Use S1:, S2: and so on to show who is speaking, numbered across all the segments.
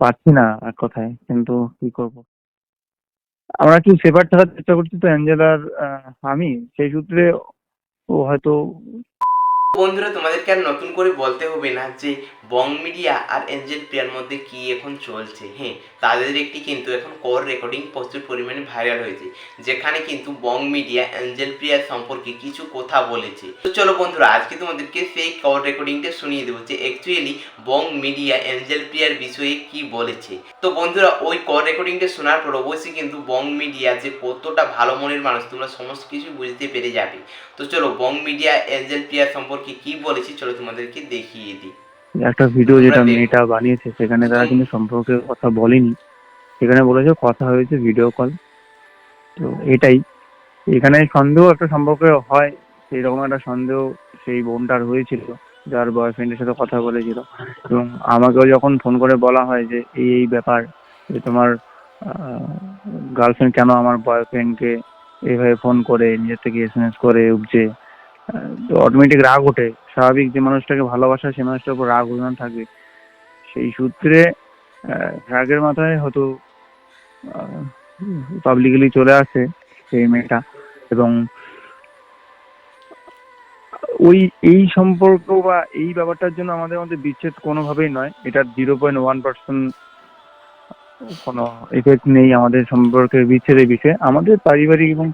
S1: পারছি না এক কথায়, কিন্তু কি করব? আমরা কি সেভার থাকার চেষ্টা করছি? তো অ্যাঞ্জেলার আমি সেই সূত্রে ও হয়তো
S2: বন্ধুরা, তোমাদেরকে আর নতুন করে বলতে হবে না যে বং মিডিয়া আর এঞ্জেল প্রিয়ার মধ্যে কি এখন চলছে। হ্যাঁ তাদের একটি কিন্তু এখন কর রেকর্ডিং প্রচুর পরিমাণে ভাইরাল হয়েছে, যেখানে কিন্তু বং মিডিয়া এঞ্জেল প্রিয়ার সম্পর্কে কিছু কথা বলেছে। তো চলো বন্ধুরা, আজকে তোমাদেরকে সেই কর রেকর্ডিংটা শুনিয়ে দেবো যে অ্যাকচুয়ালি বং মিডিয়া এঞ্জেল প্রিয়ার বিষয়ে কি বলেছে। তো বন্ধুরা ওই কর রেকর্ডিংটা শোনার পর অবশ্যই কিন্তু বং মিডিয়া যে কতটা ভালো মনের মানুষ তোমরা সমস্ত কিছু বুঝতে পেরে যাবে। তো চলো বং মিডিয়া এঞ্জেল প্রিয়া সম্পর্কে কি বলেছি চলো তোমাদেরকে দেখিয়ে দিই।
S1: একটা ভিডিও যেটা মেয়েটা বানিয়েছে সেখানে তারা কিন্তু সম্পর্কে কথা বলেনি। সেখানে বলেছে কথা হয়েছে ভিডিও কল তো এটাই। এখানে সন্দেহ একটা সম্পর্কে হয় সেই রকম একটা সন্দেহ সেই বোনটার হয়েছিল। যার বয়ফ্রেন্ডের সাথে কথা বলেছিল। এবং আমাকেও যখন ফোন করে বলা হয় যে, এই এই ব্যাপার, যে তোমার গার্লফ্রেন্ড কেন আমার বয়ফ্রেন্ডকে এইভাবে ফোন করে, নিজের থেকে এসএমএস করে উপজে তো অটোমেটিক রাগ ওঠে। স্বাভাবিক যে মানুষটাকে ভালোবাসা, সে মানুষটার উপর রাগ অভিমান থাকবে সেই সূত্রে রাগের মাথায় হয়তো পাবলিকলি চলে আসে সেই মেয়েটা। এবং ওই, এই সম্পর্ক বা এই ব্যাপারটার জন্য আমাদের মধ্যে বিচ্ছেদ কোনোভাবেই নয়। এটার জিরো পয়েন্ট ওয়ান পার্সেন্ট কোনো এফেক্ট নেই আমাদের সম্পর্কে বিচ্ছেদের বিষয়ে। আমাদের পারিবারিক এবং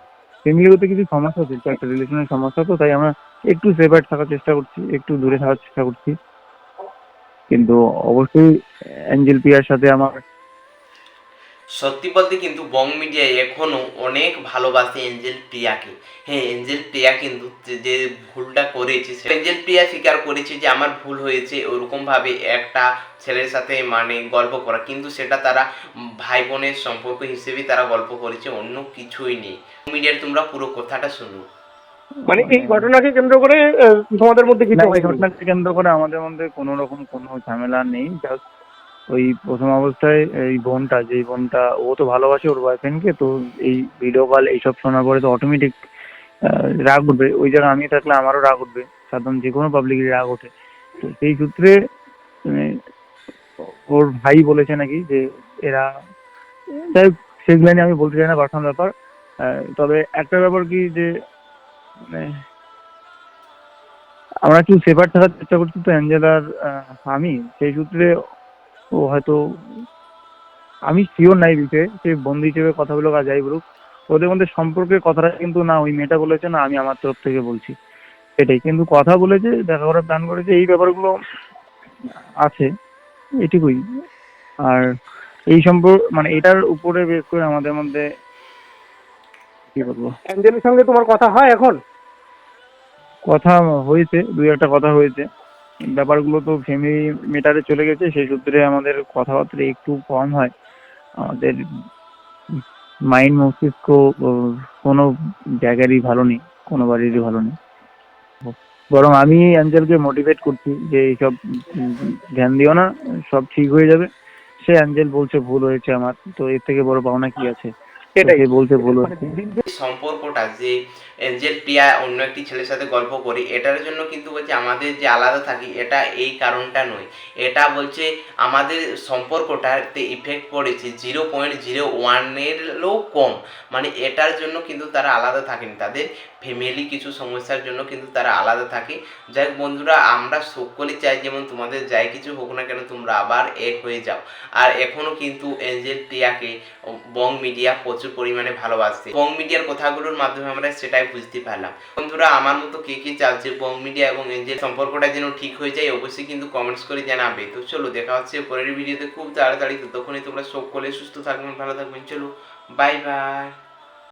S1: ফ্যামিলিগত কিছু সমস্যা হচ্ছে একটা রিলেশনের সমস্যা, তো তাই আমরা একটু সেপারেট থাকার চেষ্টা করছি, একটু দূরে থাকার চেষ্টা করছি। কিন্তু অবশ্যই অ্যাঞ্জেল পিয়ার সাথে আমার
S2: সত্যি বলতে কিন্তু বং মিডিয়া এখনও অনেক ভালোবাসে এঞ্জেল প্রিয়াকে। হ্যাঁ এঞ্জেল প্রিয়া কিন্তু যে- ভুলটা করেছে এঞ্জেল প্রিয়া স্বীকার করেছে যে আমার ভুল হয়েছে ওরকম ভাবে একটা ছেলের সাথে মানে গল্প করা। কিন্তু সেটা তারা ভাই বোনের সম্পর্ক হিসেবে তারা গল্প করেছে অন্য কিছুই নেই। মিডিয়ার তোমরা পুরো কথাটা শুনো।
S3: মানে এই ঘটনাকে কেন্দ্র করে তোমাদের মধ্যে কিছু
S1: ঘটনাকে কেন্দ্র করে আমাদের মধ্যে কোনো রকম কোনো ঝামেলা নেই জাস্ট ওই প্রথম অবস্থায় এই বোনটা যে বোনটা ও তো ভালোবাসে ওর বয়ফ্রেন্ডকে তো এই ভিডিও কল এইসব শোনার পরে তো অটোমেটিক রাগ উঠবে। ওই জায়গায় আমি থাকলে আমারও রাগ উঠবে। সাধারণ যে কোনো পাবলিকের রাগ ওঠে। তো সেই সূত্রে মানে, ওর ভাই বলেছে নাকি যে এরা যাই সেগুলো নিয়ে আমি বলতে চাই না পার্সোনাল ব্যাপার। তবে একটা ব্যাপার কি যে মানে আমরা একটু সেপার থাকার চেষ্টা করছি তো অ্যাঞ্জেলার আমি। সেই সূত্রে ও হয়তো আমি শিওর নাই বিষয়ে সে বন্ধু হিসেবে কথা বলুক আর যাই বলুক ওদের মধ্যে সম্পর্কের কথাটা কিন্তু না ওই মেয়েটা বলেছে না আমি আমার তরফ থেকে বলছি। এটাই কিন্তু কথা বলেছে দেখা করার প্ল্যান করেছে এই ব্যাপারগুলো আছে এটুকুই। আর এই সম্পর্ক মানে এটার উপরে বেশ করে আমাদের মধ্যে কি বলব?
S3: অ্যাঞ্জেলের সঙ্গে তোমার কথা হয় এখন?
S1: কথা হয়েছে দুই একটা কথা হয়েছে। ব্যাপারগুলো তো ফ্যামিলি মেটারে চলে গেছে, সেই সূত্রে আমাদের কথাবার্তা একটু কম হয়। আমাদের মাইন্ড মস্তিষ্ক কোনো জায়গারই ভালো নেই, কোনো বাড়িরই ভালো নেই। বরং আমি অ্যাঞ্জেলকে মোটিভেট করছি যে এইসব ধ্যান দিও না, সব ঠিক হয়ে যাবে। সে অ্যাঞ্জেল বলছে, ভুল হয়েছে আমার, তো এর থেকে বড় পাওনা কি আছে?
S3: সেটাই।
S1: বলতে ভুল
S3: মানে
S2: সম্পর্কটা যে এঞ্জেল প্রিয়া অন্য একটি ছেলের সাথে গল্প করি এটার জন্য কিন্তু বলছে আমাদের যে আলাদা থাকি এটা এই কারণটা নয়। এটা বলছে আমাদের সম্পর্কটাতে ইফেক্ট পড়েছে জিরো পয়েন্ট জিরো ওয়ানেরও কম। মানে এটার জন্য কিন্তু তারা আলাদা থাকেনি। তাদের ফ্যামিলি কিছু সমস্যার জন্য কিন্তু তারা আলাদা থাকে। যাই হোক বন্ধুরা, আমরা সকলে চাই যেমন তোমাদের যাই কিছু হোক না কেন তোমরা আবার এক হয়ে যাও। আর এখনও কিন্তু এঞ্জেল প্রিয়াকে বং মিডিয়া প্রচুর পরিমাণে ভালোবাসছে বং মিডিয়ার কথাগুলোর মাধ্যমে আমরা সেটাই বুঝতে পারলাম। বন্ধুরা, আমার মতো কে কে চাচ্ছে বং মিডিয়া এবং এঞ্জেল সম্পর্কটা যেন ঠিক হয়ে যায়, অবশ্যই কিন্তু কমেন্টস করে জানাবে। তো চলো, দেখা হচ্ছে পরের ভিডিওতে খুব তাড়াতাড়ি ততক্ষণই তোমরা সকলে সুস্থ থাকবেন, ভালো থাকবেন। চলো বাই বাই